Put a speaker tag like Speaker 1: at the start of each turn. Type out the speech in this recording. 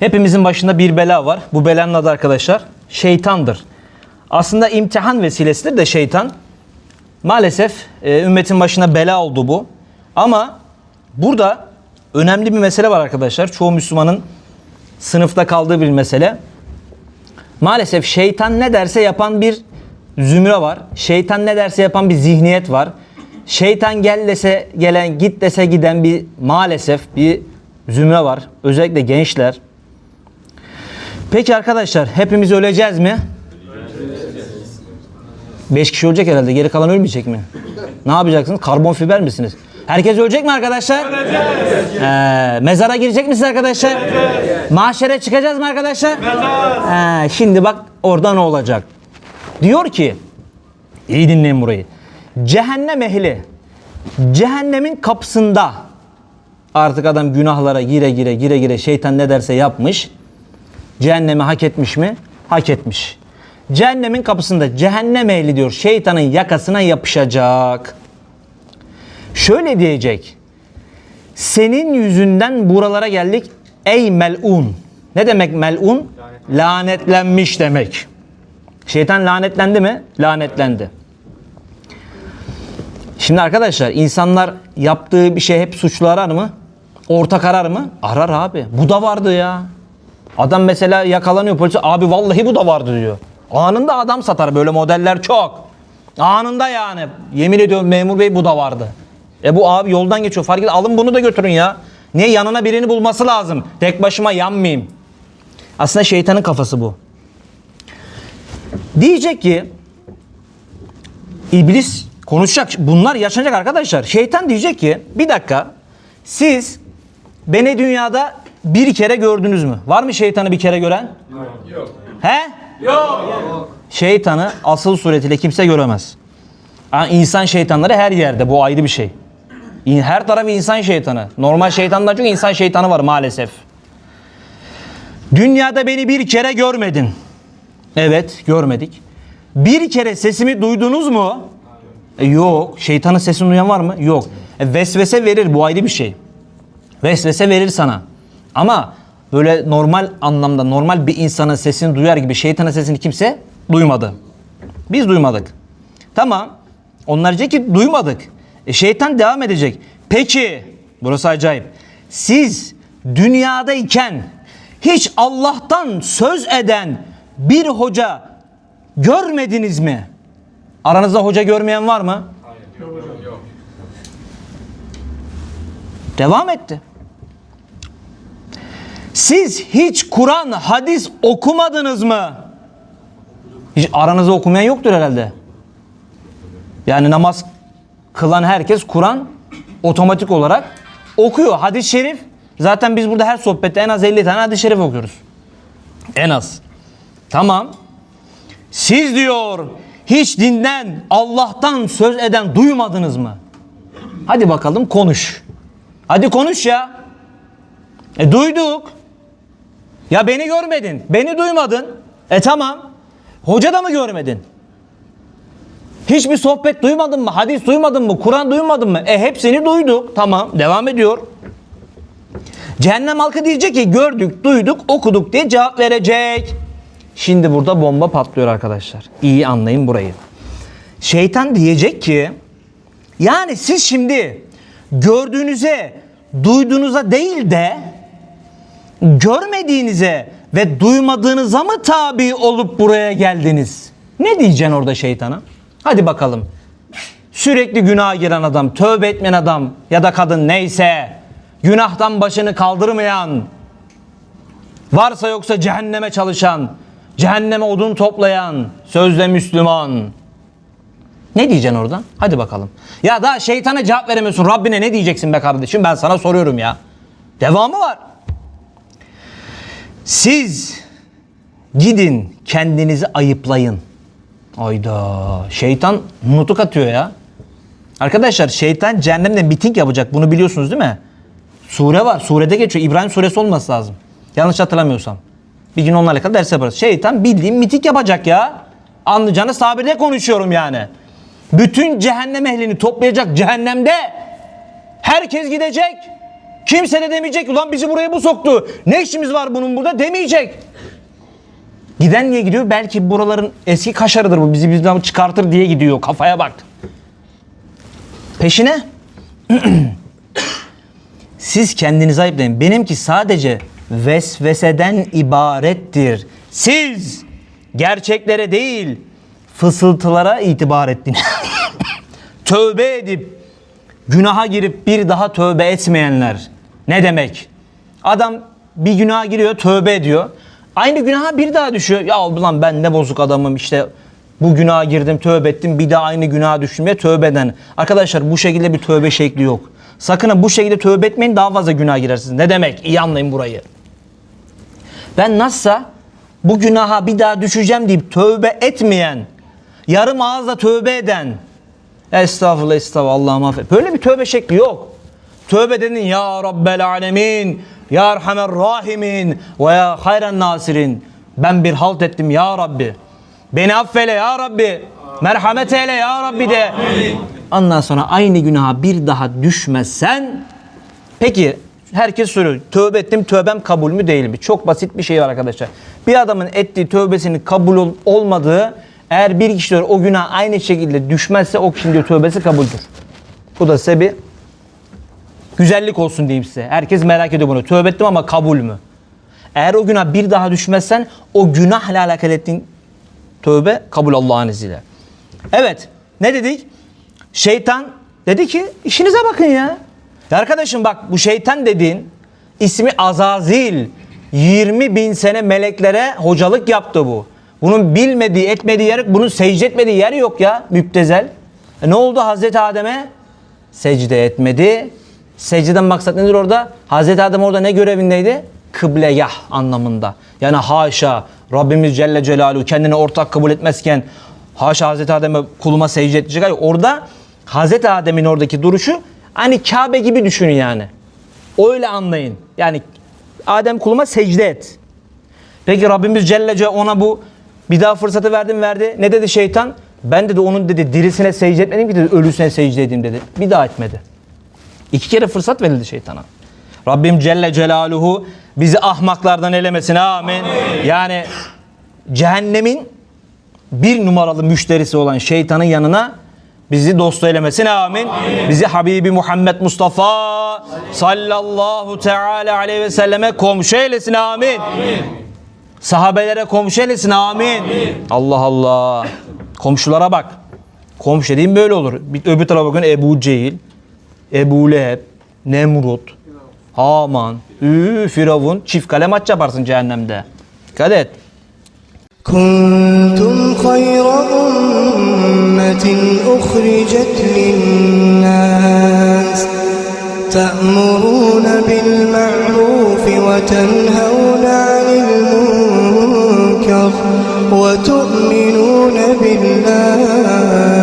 Speaker 1: Hepimizin başında bir bela var. Bu belanın adı arkadaşlar şeytandır. Aslında imtihan vesilesidir de şeytan. Maalesef e, ümmetin başına bela oldu bu. Ama burada önemli bir mesele var arkadaşlar. Çoğu Müslümanın sınıfta kaldığı bir mesele. Maalesef şeytan ne derse yapan bir zümre var. Şeytan ne derse yapan bir zihniyet var. Şeytan gel dese gelen, git dese giden bir maalesef bir zümre var. Özellikle gençler. Peki arkadaşlar hepimiz öleceğiz mi? Beş kişi ölecek herhalde. Geri kalan ölmeyecek mi? Ne yapacaksınız? Karbon fiber misiniz? Herkes ölecek mi arkadaşlar? Ee, mezara girecek misiniz arkadaşlar? Mahşere çıkacağız mı arkadaşlar? Ee, şimdi bak orada ne olacak? Diyor ki, iyi dinleyin burayı. Cehennem ehli, cehennemin kapısında artık adam günahlara gire gire gire gire şeytan ne derse yapmış. Cehennemi hak etmiş mi? Hak etmiş. Cehennemin kapısında cehennem ehli diyor şeytanın yakasına yapışacak. Şöyle diyecek. Senin yüzünden buralara geldik ey melun. Ne demek melun? Lanetlenmiş demek. Şeytan lanetlendi mi? Lanetlendi. Şimdi arkadaşlar insanlar yaptığı bir şey hep suçlu arar mı? Ortak arar mı? Arar abi. Bu da vardı ya. Adam mesela yakalanıyor polise abi vallahi bu da vardı diyor. Anında adam satar böyle modeller çok. Anında yani. Yemin ediyorum memur bey bu da vardı. E bu abi yoldan geçiyor fark et alın bunu da götürün ya. Niye yanına birini bulması lazım. Tek başıma yanmayayım. Aslında şeytanın kafası bu. Diyecek ki İblis konuşacak. Bunlar yaşanacak arkadaşlar. Şeytan diyecek ki bir dakika siz beni dünyada bir kere gördünüz mü? Var mı şeytanı bir kere gören? Yok. He? Yok. Şeytanı asıl suretiyle kimse göremez. Ha, insan şeytanları her yerde. Bu ayrı bir şey. Her taraf insan şeytanı. Normal şeytandan çok insan şeytanı var maalesef. Dünyada beni bir kere görmedin. Evet görmedik. Bir kere sesimi duydunuz mu? E, yok. Şeytanın sesini duyan var mı? Yok. E, vesvese verir bu ayrı bir şey. Vesvese verir sana. Ama böyle normal anlamda normal bir insanın sesini duyar gibi şeytanın sesini kimse duymadı. Biz duymadık. Tamam. Onlar diyecek ki duymadık. E, şeytan devam edecek. Peki burası acayip. Siz dünyadayken hiç Allah'tan söz eden bir hoca görmediniz mi? Aranızda hoca görmeyen var mı? Devam etti. Siz hiç Kur'an, hadis okumadınız mı? Hiç aranızda okumayan yoktur herhalde. Yani namaz kılan herkes Kur'an otomatik olarak okuyor. Hadis-i şerif zaten biz burada her sohbette en az 50 tane hadis-i şerif okuyoruz. En az. Tamam. Siz diyor hiç dinden Allah'tan söz eden duymadınız mı? Hadi bakalım konuş. Hadi konuş ya. E duyduk. Ya beni görmedin. Beni duymadın. E tamam. Hoca da mı görmedin? Hiçbir sohbet duymadın mı? Hadis duymadın mı? Kur'an duymadın mı? E hepsini duyduk. Tamam. Devam ediyor. Cehennem halkı diyecek ki gördük, duyduk, okuduk diye cevap verecek. Şimdi burada bomba patlıyor arkadaşlar. İyi anlayın burayı. Şeytan diyecek ki yani siz şimdi gördüğünüze, duyduğunuza değil de görmediğinize ve duymadığınıza mı tabi olup buraya geldiniz? Ne diyeceksin orada şeytana? Hadi bakalım. Sürekli günaha giren adam, tövbe etmeyen adam ya da kadın neyse, günahtan başını kaldırmayan, varsa yoksa cehenneme çalışan, cehenneme odun toplayan, sözde Müslüman. Ne diyeceksin oradan? Hadi bakalım. Ya daha şeytana cevap veremiyorsun. Rabbine ne diyeceksin be kardeşim? Ben sana soruyorum ya. Devamı var. Siz gidin kendinizi ayıplayın. Ayda şeytan nutuk atıyor ya. Arkadaşlar şeytan cehennemde miting yapacak. Bunu biliyorsunuz değil mi? Sure var. Surede geçiyor. İbrahim suresi olması lazım. Yanlış hatırlamıyorsam. Bir gün onlarla alakalı ders yaparız. Şeytan bildiğin miting yapacak ya. Anlayacağınız sabirle konuşuyorum yani. Bütün cehennem ehlini toplayacak cehennemde. Herkes gidecek. Kimse de demeyecek ulan bizi buraya bu soktu. Ne işimiz var bunun burada demeyecek. Giden niye gidiyor? Belki buraların eski kaşarıdır bu. Bizi bizden çıkartır diye gidiyor. Kafaya bak. Peşine siz kendinizi ayıplayın. Benimki sadece vesveseden ibarettir. Siz gerçeklere değil fısıltılara itibar ettiniz. tövbe edip günaha girip bir daha tövbe etmeyenler. Ne demek? Adam bir günaha giriyor tövbe ediyor. Aynı günaha bir daha düşüyor. Ya ulan ben ne bozuk adamım işte bu günaha girdim tövbe ettim bir daha aynı günaha düşmeye tövbe eden. Arkadaşlar bu şekilde bir tövbe şekli yok. Sakın bu şekilde tövbe etmeyin daha fazla günah girersiniz. Ne demek? İyi anlayın burayı. Ben nasılsa bu günaha bir daha düşeceğim deyip tövbe etmeyen, yarım ağızla tövbe eden, estağfurullah estağfurullah Allah'ım affet. Böyle bir tövbe şekli yok. Tövbe dedin ya Rabbel alemin, ya Erhamer rahimin ve ya hayran nasirin. Ben bir halt ettim ya Rabbi. Beni affeyle ya Rabbi. Merhamet eyle ya Rabbi de. Ondan sonra aynı günaha bir daha düşmezsen Peki herkes soruyor. Tövbe ettim tövbem kabul mü değil mi? Çok basit bir şey var arkadaşlar. Bir adamın ettiği tövbesinin kabul ol- olmadığı eğer bir kişi diyor o günah aynı şekilde düşmezse o kişinin diyor tövbesi kabuldür. Bu da size bir güzellik olsun diyeyim size. Herkes merak ediyor bunu. Tövbe ettim ama kabul mü? Eğer o günah bir daha düşmezsen o günahla alakalı ettiğin tövbe kabul Allah'ın izniyle. Evet ne dedik? Şeytan dedi ki işinize bakın ya. Ya arkadaşım bak bu şeytan dediğin ismi Azazil. 20 bin sene meleklere hocalık yaptı bu. Bunun bilmediği etmediği yer bunun secde etmediği yer yok ya müptezel. E ne oldu Hazreti Adem'e? Secde etmedi. Secdeden maksat nedir orada? Hazreti Adem orada ne görevindeydi? Kıblegah anlamında. Yani haşa Rabbimiz Celle Celaluhu kendini ortak kabul etmezken haşa Hazreti Adem'e kuluma secde edecek. Hayır, orada Hazreti Adem'in oradaki duruşu hani Kabe gibi düşünün yani. Öyle anlayın. Yani Adem kuluma secde et. Peki Rabbimiz Celle Celaluhu ona bu bir daha fırsatı verdim verdi. Ne dedi şeytan? Ben dedi onun dedi dirisine secde etmedim ki dedi ölüsüne secde edeyim dedi. Bir daha etmedi. İki kere fırsat verildi şeytana. Rabbim Celle Celaluhu bizi ahmaklardan elemesin. Amin. Yani cehennemin bir numaralı müşterisi olan şeytanın yanına bizi dost eylemesin. Amin. Bizi Habibi Muhammed Mustafa sallallahu teala aleyhi ve selleme komşu eylesin. Amin. Sahabelere komşu eylesin. Amin. Allah Allah. Komşulara bak. Komşu dediğim böyle olur. Öbür tarafa bakın Ebu Cehil, Ebu Leheb, Nemrut, Haman, Ü, Firavun. Çift kale maç yaparsın cehennemde. Dikkat et.
Speaker 2: كنتم خير أمة أخرجت للناس تأمرون بالمعروف وتنهون عن المنكر وتؤمنون بالله